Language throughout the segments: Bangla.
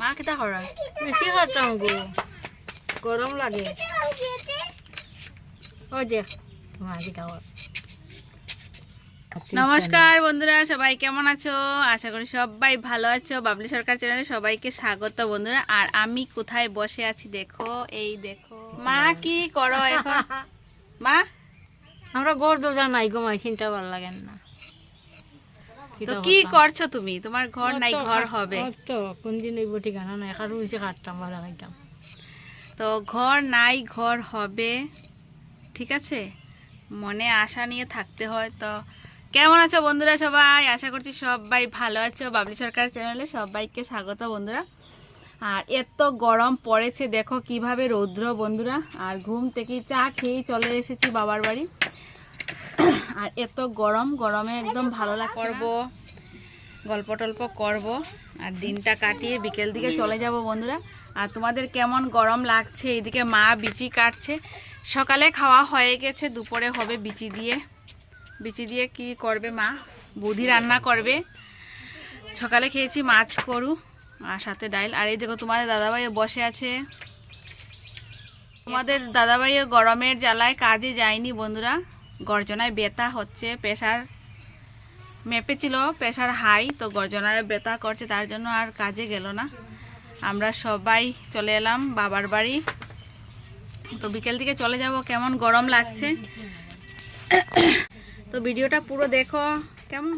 মা কেটা করা বেশি খাতাম গো গরম লাগে। ও যে আবার। নমস্কার বন্ধুরা সবাই কেমন আছো? আশা করি সবাই ভালো আছো। বাবলি সরকার চ্যানেলে সবাইকে স্বাগত বন্ধুরা। আর আমি কোথায় বসে আছি দেখো এই দেখো। মা কি করো এখন? মা? আমরা গোর দোজা নাই গো মাই চিন্তা ভালো লাগে না। তো কি করছ তুমি? তোমার ঘর নাই ঘর হবে। তো কোন দিন নাই। কারও বেশি কাটতাম তো ঘর নাই ঘর হবে ঠিক আছে? মনে আশা নিয়ে থাকতে হয় তো কেমন আছো বন্ধুরা সবাই? আশা করছি সবাই ভালো আছো। বাবলি সরকার চ্যানেলে সবাইকে স্বাগত বন্ধুরা। আর এত গরম পড়েছে দেখো কীভাবে রৌদ্র বন্ধুরা। আর ঘুম থেকে চা খেয়েই চলে এসেছি বাবার বাড়ি। আর এত গরম, গরমে একদম ভালো লাগ করব, গল্প টল্প করব, আর দিনটা কাটিয়ে বিকেল দিকে চলে যাব বন্ধুরা। আর তোমাদের কেমন গরম লাগছে? এইদিকে মা বিচি কাটছে। সকালে খাওয়া হয়ে গেছে, দুপুরে হবে বিচি দিয়ে। বিচি দিয়ে কি করবে মা? বুধি রান্না করবে। সকালে খেয়েছি মাছ করু আর সাথে ডাইল। আর এই দেখো, তোমাদের দাদাভাইও বসে আছে। তোমাদের দাদাভাইও গরমের জ্বালায় কাজে যায়নি বন্ধুরা। গর্জনায় ব্যথা হচ্ছে, প্রেশার মেপেছিল, প্রেশার হাই, তো গর্জনায় ব্যথা করছে, তার জন্য আর কাজে গেল না। আমরা সবাই চলে এলাম বাবার বাড়ি। তো বিকেল দিকে চলে যাব, কেমন গরম লাগছে? তো ভিডিওটা পুরো দেখো, কেমন?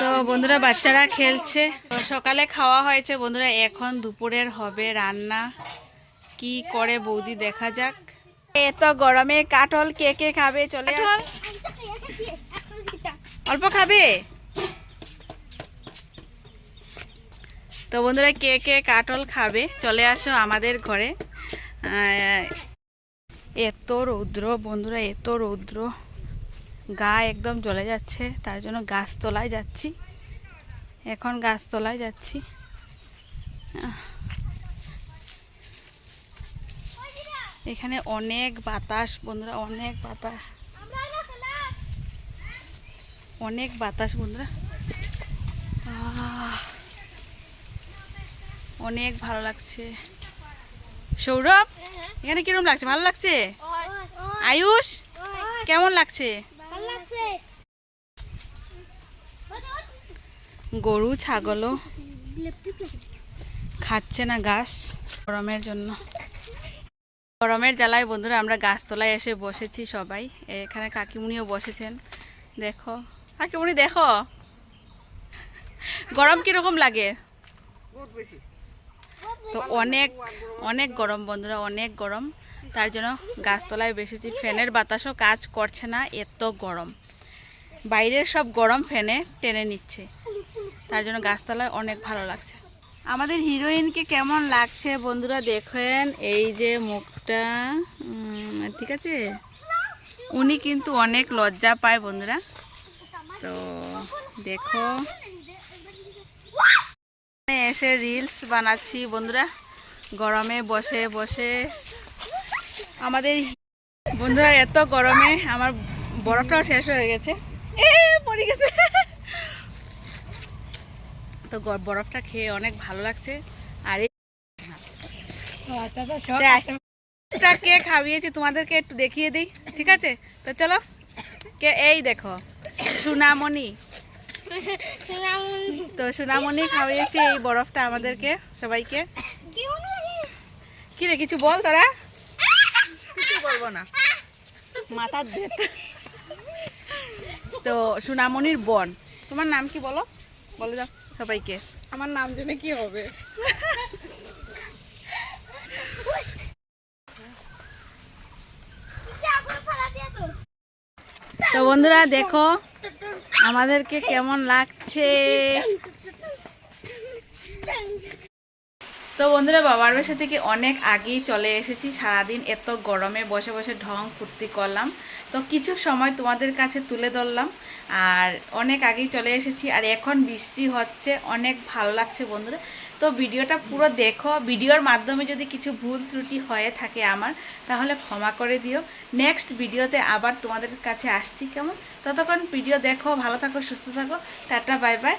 তো বন্ধুরা, বাচ্চারা খেলছে। সকালে খাওয়া হয়েছে। বন্ধুরা, এখন দুপুরের হবে রান্না। কি করে বৌদি, দেখা যাক। এত গরমে কাঠল কে কে খাবে? চলে আস। অল্প খাবে? তো বন্ধুরা কে কে কাঠল খাবে? চলে আসো আমাদের ঘরে। এত রৌদ্র বন্ধুরা এত রৌদ্র। গা একদম জ্বলে যাচ্ছে তার জন্য গাছতলায় যাচ্ছি। এখন গাছ গাছতলায় যাচ্ছি। এখানে অনেক বাতাস, বন্ধুরা, অনেক বাতাস। অনেক বাতাস, বন্ধুরা। অনেক ভালো লাগছে। সৌরভ, এখানে কিরম লাগছে? ভালো লাগছে? আয়ুষ, কেমন লাগছে? গরু, ছাগলও খাচ্ছে না ঘাস গরমের জন্য। গরমের জ্বালায় বন্ধুরা আমরা গাছতলায় এসে বসেছি সবাই। এখানে কাকিমুনিও বসেছেন। দেখো। কাকিমুনি দেখো। গরম কীরকম লাগে? তো অনেক অনেক গরম বন্ধুরা অনেক গরম। তার জন্য গাছতলায় বসেছি। ফ্যানের বাতাসও কাজ করছে না এত গরম। বাইরের সব গরম ফ্যানে টেনে নিচ্ছে। তার জন্য গাছতলায় অনেক ভালো লাগছে। আমাদের হিরোইনকে কেমন লাগছে বন্ধুরা দেখেন? এই যে মুখটা। ঠিক আছে? উনি কিন্তু অনেক লজ্জা পায় বন্ধুরা। তো দেখো। এসে রিলস বানাচ্ছি বন্ধুরা। গরমে বসে বসে। আমাদের বন্ধুরা, এত গরমে আমার বরফটাও শেষ হয়ে গেছে। এ, পড়ে গেছে। তো বরফটা খেয়ে অনেক ভালো লাগছে। আর এই- কে খাওয়িয়েছে তোমাদেরকে একটু দেখিয়ে দিই ঠিক আছে? তো চলো কে এই দেখো সুনামণি। তো সুনামণি খাওয়িয়েছে এই বরফটা আমাদেরকে সবাইকে। কি রে কিছু বল তোরা? কিছু বলব না। মাথার তো সুনামণির বোন তোমার নাম কি বলো? বলে যাও সবাইকে। আমার নাম জেনে কি হবে? তো বন্ধুরা দেখো আমাদেরকে কেমন লাগছে? তো বন্ধুরা, বাবার বাসা থেকে অনেক আগেই চলে এসেছি। সারাদিন এত গরমে বসে বসে ঢং ফুর্তি করলাম। তো কিছু সময় তোমাদের কাছে তুলে ধরলাম। আর অনেক আগেই চলে এসেছি আর এখন বৃষ্টি হচ্ছে, অনেক ভালো লাগছে বন্ধুরা। তো ভিডিওটা পুরো দেখো। ভিডিওর মাধ্যমে যদি কিছু ভুল ত্রুটি হয়ে থাকে আমার, তাহলে ক্ষমা করে দিও। নেক্সট ভিডিওতে আবার তোমাদের কাছে আসছি, কেমন? ততক্ষণ ভিডিও দেখো, ভালো থাকো, সুস্থ থাকো। Tata, bye bye.